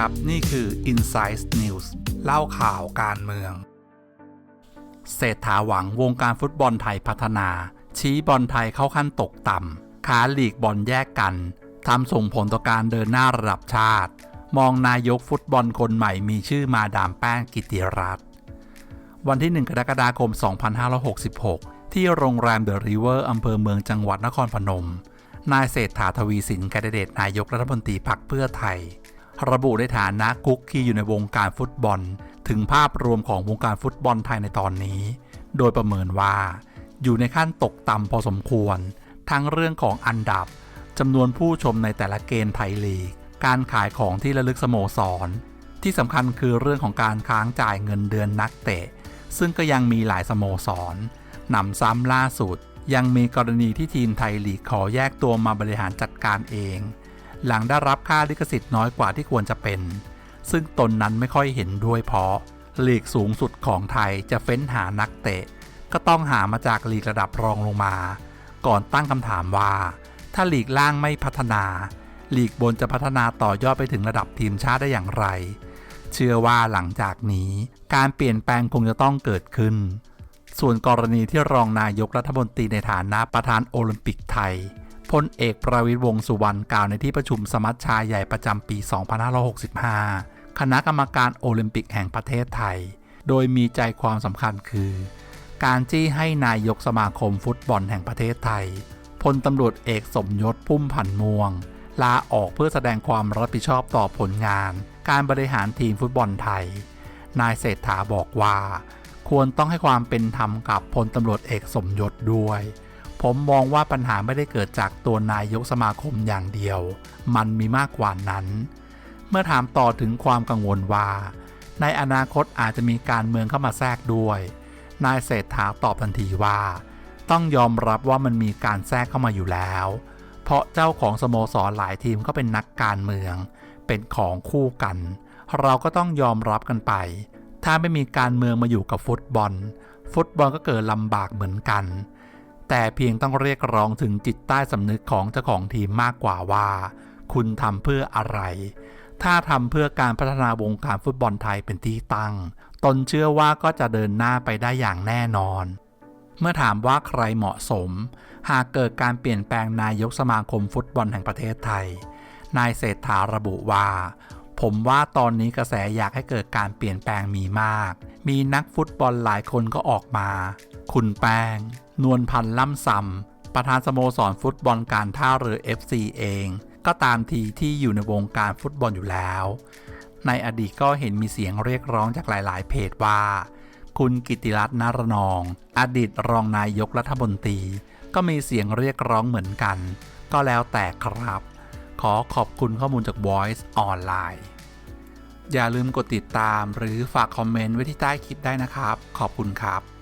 ครับ นี่คือ Insight News เล่าข่าวการเมือง เศรษฐาหวังวงการฟุตบอลไทยพัฒนา ชี้บอลไทยเข้าขั้นตกต่ำขาหลีกบอลแยกกันทำส่งผลต่อการเดินหน้าระดับชาติ มองนายกฟุตบอลคนใหม่มีชื่อมาดามแป้งกิติรัตน์วันที่ 1 กรกฎาคม 2566 ที่โรงแรมเดอะริเวอร์อำเภอเมืองจังหวัดนครพนม นายเศรษฐาทวีสินแคนดิเดตนายกรัฐมนตรีพรรคเพื่อไทย ระบุในฐานะกุ๊กคีอยู่ในวงการฟุตบอล ถึงภาพรวมของวงการฟุตบอลไทยในตอนนี้ โดยประเมินว่า อยู่ในขั้นตกต่ำพอสมควร ทั้งเรื่องของอันดับจำนวนผู้ชมในแต่ละเกณฑ์ไทยลีก การขายของที่ระลึกสโมสร ที่สำคัญคือเรื่องของการค้างจ่ายเงินเดือนนักเตะ ซึ่งก็ยังมีหลายสโมสรหนำซ้ำล่าสุด ยังมีกรณีที่ทีมไทยลีกขอแยกตัวมาบริหารจัดการเอง หลังได้รับค่าลิขสิทธิ์น้อยกว่าที่ควรจะเป็น ซึ่งตนนั้นไม่ค่อยเห็นด้วยเพราะลีกสูงสุดของไทยจะเฟ้นหานักเตะ ก็ต้องหามาจากลีกระดับรองลงมา ก่อนตั้งคำถามว่า ถ้าลีกล่างไม่พัฒนาลีกบนจะพัฒนาต่อยอดไปถึงระดับทีมชาติได้อย่างไร เชื่อว่าหลังจากนี้ การเปลี่ยนแปลงคงจะต้องเกิดขึ้น ส่วนกรณีที่รองนายกรัฐมนตรีในฐานะประธานโอลิมปิกไทย พลเอกประวิตรวงสุวรรณกล่าวในที่ประชุมสมัชชาใหญ่ประจำปี 2565 คณะกรรมการโอลิมปิกแห่งประเทศไทย โดยมีใจความสำคัญคือ การจี้ให้นายกสมาคมฟุตบอลแห่งประเทศไทย พลตำรวจเอกสมยศพุ่มพันม่วง ลาออกเพื่อแสดงความรับผิดชอบต่อผลงาน การบริหารทีมฟุตบอลไทย นายเศรษฐาบอกว่า ควรต้องให้ความเป็นธรรมกับพลตำรวจเอกสมยศด้วย ผมมองว่าปัญหาไม่ได้เกิดจากตัวนายกสมาคมอย่างเดียว มันมีมากกว่านั้น เมื่อถามต่อถึงความกังวลว่า ในอนาคตอาจจะมีการเมืองเข้ามาแทรกด้วย นายเศรษฐาตอบทันทีว่า ต้องยอมรับว่ามันมีการแทรกเข้ามาอยู่แล้ว เพราะเจ้าของสโมสรหลายทีมก็เป็นนักการเมือง เป็นของคู่กัน เราก็ต้องยอมรับกันไป ถ้าไม่มีการเมืองมาอยู่กับฟุตบอล ฟุตบอลก็เกิดลำบากเหมือนกัน แต่เพียงต้องเรียกร้องถึงจิตใต้สำนึกของเจ้าของทีมมากกว่าว่า คุณทำเพื่ออะไร ถ้าทำเพื่อการพัฒนาวงการฟุตบอลไทยเป็นที่ตั้ง ตนเชื่อว่าก็จะเดินหน้าไปได้อย่างแน่นอน เมื่อถามว่าใครเหมาะสม หากเกิดการเปลี่ยนแปลงนายกสมาคมฟุตบอลแห่งประเทศไทยนายเศรษฐาระบุว่า ผมว่าตอนนี้กระแสอยากให้เกิดการเปลี่ยนแปลงมีมาก มีนักฟุตบอลหลายคนก็ออกมา คุณแป้ง นวลพันธ์ล่ำซำประธานสโมสรฟุตบอลการท่าเรือ FC เอง ก็ตามทีที่อยู่ในวงการฟุตบอลอยู่แล้ว ในอดีตก็เห็นมีเสียงเรียกร้องจากหลาย ๆ เพจว่า คุณกิติรัตน์นารนอง อดีตรองนายกรัฐมนตรี ก็มีเสียงเรียกร้องเหมือนกัน ก็แล้วแต่ครับ ขอขอบคุณข้อมูลจาก Voice ออนไลน์อย่าลืมกดติดตามหรือฝากคอมเมนต์ไว้ที่ใต้คลิปได้นะครับ ขอบคุณครับ